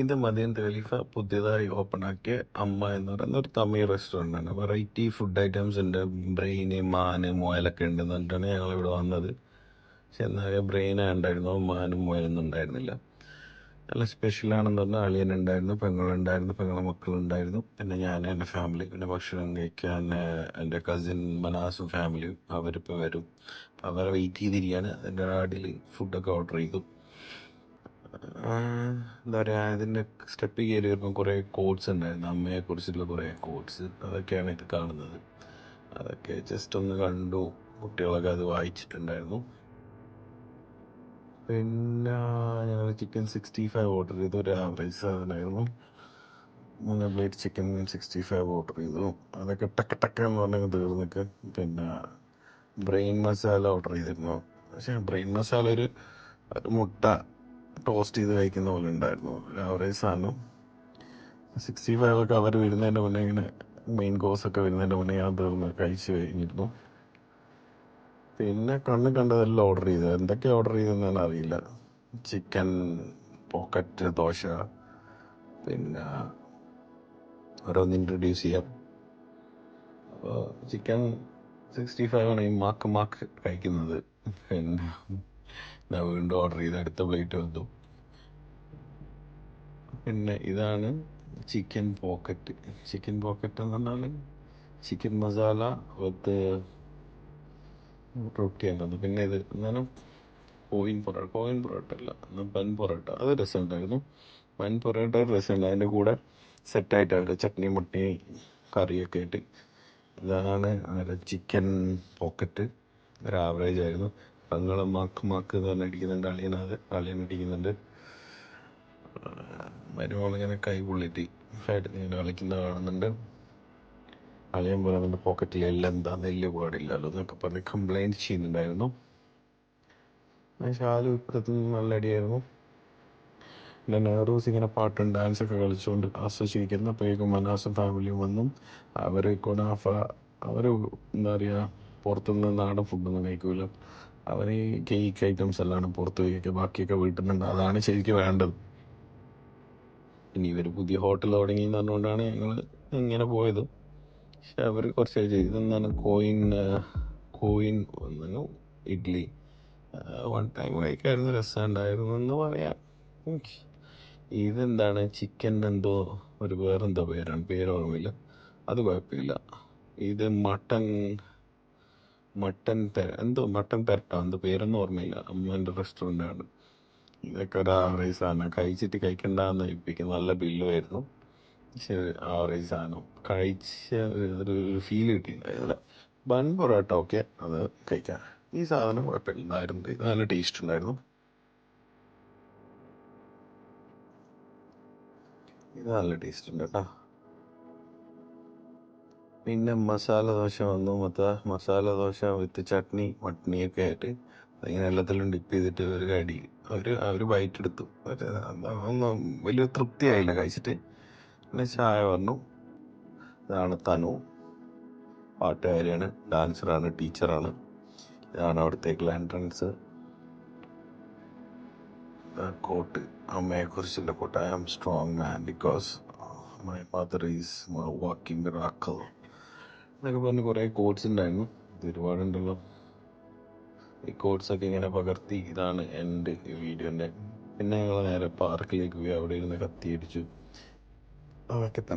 ഇത് മദീൻ ഖലീഫ പുതിയതായി ഓപ്പൺ ആക്കിയ അമ്മ എന്ന് പറയുന്ന ഒരു തമിഴ് റെസ്റ്റോറന്റ് ആണ്. വെറൈറ്റി ഫുഡ് ഐറ്റംസ് ഉണ്ട്. ബ്രെയിന് മാന് മുയലൊക്കെ ഉണ്ട് എന്നിട്ടാണ് ഞങ്ങൾ ഇവിടെ വന്നത്. പക്ഷെ എന്നാൽ ബ്രെയിൻ ഉണ്ടായിരുന്നു മാനും മുയലൊന്നും ഉണ്ടായിരുന്നില്ല. നല്ല സ്പെഷ്യൽ ആണെന്ന് പറഞ്ഞാൽ അളിയൻ ഉണ്ടായിരുന്നു പെങ്ങളുണ്ടായിരുന്നു പെങ്ങളെ മക്കളുണ്ടായിരുന്നു പിന്നെ ഞാൻ എന്റെ ഫാമിലി പിന്നെ ഭക്ഷണം കഴിക്കാൻ എന്റെ കസിൻ മനാസും ഫാമിലിയും അവരിപ്പോൾ വരും. അവരെ വെയിറ്റ് ചെയ്തിരിക്കുകയാണ്. അതിന്റെ അടിയിൽ ഫുഡൊക്കെ ഓർഡർ ചെയ്തു. എന്താ പറയുക ഇതിന്റെ സ്റ്റെപ്പ് കയറി വരുമ്പോൾ കുറേ കോഡ്സ് ഉണ്ടായിരുന്നു. അമ്മയെക്കുറിച്ചുള്ള കുറേ കോഡ്സ് അതൊക്കെയാണ് ഇത് കാണുന്നത്. അതൊക്കെ ജസ്റ്റ് ഒന്ന് കണ്ടു. കുട്ടികളൊക്കെ അത് വായിച്ചിട്ടുണ്ടായിരുന്നു. പിന്നെ ഞങ്ങൾ ചിക്കൻ സിക്സ്റ്റി ഫൈവ് ഓർഡർ ചെയ്തു. ഒരു ആവറേജ് സാധനമായിരുന്നു മൂന്ന് plate chicken sixty five order ചെയ്തു. അതൊക്കെ ടക്ക ടക്ക എന്ന് പറഞ്ഞാൽ തീർന്നിട്ട് പിന്നെ ബ്രെയിൻ മസാല ഓർഡർ ചെയ്തിരുന്നു. പക്ഷേ ബ്രെയിൻ മസാല ഒരു ഒരു മുട്ട ടോസ്റ്റ് ചെയ്ത് കഴിക്കുന്ന പോലെ ഉണ്ടായിരുന്നു. ആവറേജ് സാധനം. സിക്സ്റ്റി ഫൈവ് ഒക്കെ അവർ വരുന്നതിന്റെ മുന്നേ ഇങ്ങനെ മെയിൻ കോഴ്സ് ഒക്കെ വരുന്നതിന്റെ മുന്നേ ഞാൻ തീർന്ന് കഴിച്ച് കഴിഞ്ഞിരുന്നു. പിന്നെ കണ്ണ് കണ്ടതെല്ലാം ഓർഡർ ചെയ്തത് എന്തൊക്കെ ഓർഡർ ചെയ്തതെന്നാണ് അറിയില്ല. ചിക്കൻ പോക്കറ്റ് ദോശ പിന്നെ ഓരോന്ന് ഇൻട്രൊഡ്യൂസ് ചെയ്യാം. ചിക്കൻ സിക്സ്റ്റി ഫൈവ് ആണ് ഈ മാക്ക് മാക്ക് കഴിക്കുന്നത്. പിന്നെ ഞാൻ വീണ്ടും ഓർഡർ ചെയ്ത് അടുത്ത പ്ലേറ്റ് വന്നു. പിന്നെ ഇതാണ് ചിക്കൻ പോക്കറ്റ് ചിക്കൻ പോക്കറ്റ് എന്ന് പറഞ്ഞാൽ ചിക്കൻ മസാല വിത്ത് റൊട്ടിയാണ് അത് പിന്നെ ഇത് എന്നാലും കോയിൻ പൊറോട്ട കോയിൻ പൊറോട്ട അല്ല ബൻ പൊറോട്ട. അത് രസമുണ്ടായിരുന്നു. ബൻ പൊറോട്ട രസമുണ്ട്. അതിന്റെ കൂടെ സെറ്റായിട്ടാണ് ചട്നി മുട്ടി കറിയൊക്കെ ആയിട്ട്. ഇതാണ് ചിക്കൻ പോക്കറ്റ് ഒരു ആവറേജ് ആയിരുന്നു. പെങ്ങളെ മാക്ക് മാക്ക് എന്ന് പറഞ്ഞ് അടിക്കുന്നുണ്ട് അളിയനത് അളിയൻ അടിക്കുന്നുണ്ട്. മരുമകളിങ്ങനെ കൈ പൊള്ളിട്ട് സൈഡിൽ കാണുന്നുണ്ട്. അളിയൻ പറയുന്നുണ്ട് പോക്കറ്റിൽ എല്ലാം എന്താ നെല്ല് പാടില്ലല്ലോ എന്നൊക്കെ പറഞ്ഞ് കംപ്ലൈന്റ് ചെയ്യുന്നുണ്ടായിരുന്നു. ഷാലു ഇപ്പുറത്ത് നല്ല അടിയായിരുന്നു. പിന്നെ നെഹ്റൂസ് ഇങ്ങനെ പാട്ടും ഡാൻസൊക്കെ കളിച്ചുകൊണ്ട് ആസ്വദിച്ചിരിക്കുന്നു. അപ്പോഴേക്കും മനാസും ഫാമിലിയും വന്നു. അവരെ കൊനാഫ അവർ എന്താ പറയുക പുറത്തുനിന്ന് നാടൻ ഫുഡൊന്നും കഴിക്കൂല. അവർ ഈ കേക്ക് ഐറ്റംസ് എല്ലാം പുറത്ത് കഴിക്കുക ബാക്കിയൊക്കെ വീട്ടിൽ നിന്നുണ്ട് അതാണ് ശരിക്കും വേണ്ടത്. ഇനി ഇവർ പുതിയ ഹോട്ടൽ തുടങ്ങി എന്ന് പറഞ്ഞുകൊണ്ടാണ് ഞങ്ങൾ ഇങ്ങനെ പോയത്. പക്ഷെ അവർ കുറച്ച് ഇതെന്താണ്? Coin coin idli one time കഴിക്കായിരുന്നു. രസമുണ്ടായിരുന്നു എന്ന് പറയാം. ഇതെന്താണ്? ചിക്കൻ എന്തോ? ഒരു വേറെന്തോ പേരാണ്. പേര് ഓർമ്മയില്ല. അത് കുഴപ്പമില്ല. ഇത് മട്ടൻ മട്ടൻ എന്തോ മട്ടൻ പെരട്ടോ എന്തോ പേരൊന്നും ഓർമ്മയില്ല. അമ്മേന്റെ ആണ്. ഇതൊക്കെ ഒരു ആവറേജ് സാധനം. കഴിച്ചിട്ട് കഴിക്കണ്ടെന്ന് ഏൽപ്പിക്കും നല്ല ബില്ലുമായിരുന്നു പക്ഷെ ആവറേജ് സാധനം. കഴിച്ച ഒരു ഫീൽ കിട്ടിയിട്ടുണ്ടായിരുന്നില്ല ബൺ പൊറോട്ട ഓക്കെ അത് കഴിക്കാം. ഈ സാധനം കുഴപ്പമില്ലായിരുന്നു. ഇത് നല്ല ടേസ്റ്റ് ഉണ്ടായിരുന്നു. ഇത് നല്ല ടേസ്റ്റ് ഉണ്ട് കേട്ടോ. പിന്നെ മസാല ദോശ വന്നു. മൊത്ത മസാല ദോശ വിത്ത് ചട്നി മട്നിയൊക്കെ ആയിട്ട് അതിങ്ങനെ എല്ലാത്തിലും ഡിപ്പ് ചെയ്തിട്ട് ഒരു കടി അവർ അവർ ബൈറ്റ് എടുത്തു. ഒരു ഒന്നും വലിയ തൃപ്തിയായില്ല കഴിച്ചിട്ട്. പിന്നെ ചായ വന്നു. ഇതാണ് തനു. പാട്ടുകാരിയാണ് ഡാൻസറാണ് ടീച്ചറാണ്. ഇതാണ് അവിടത്തേക്കുള്ള entrance quote അമ്മയെക്കുറിച്ചുള്ള quote I am strong man because my mother is walking miracle എന്നൊക്കെ പറഞ്ഞ് കുറേ കോഡ്സ് ഉണ്ടായിരുന്നു. ഇത് ഒരുപാടുണ്ടല്ലോ. ഈ കോഡ്സ് ഒക്കെ ഇങ്ങനെ പകർത്തി ഇതാണ് എന്റെ വീഡിയോന്റെ. പിന്നെ ഞങ്ങൾ നേരെ പാർക്കിലേക്ക് പോയി അവിടെ ഇരുന്ന് കത്തിയടിച്ചു. അതൊക്കെ തന്നെ.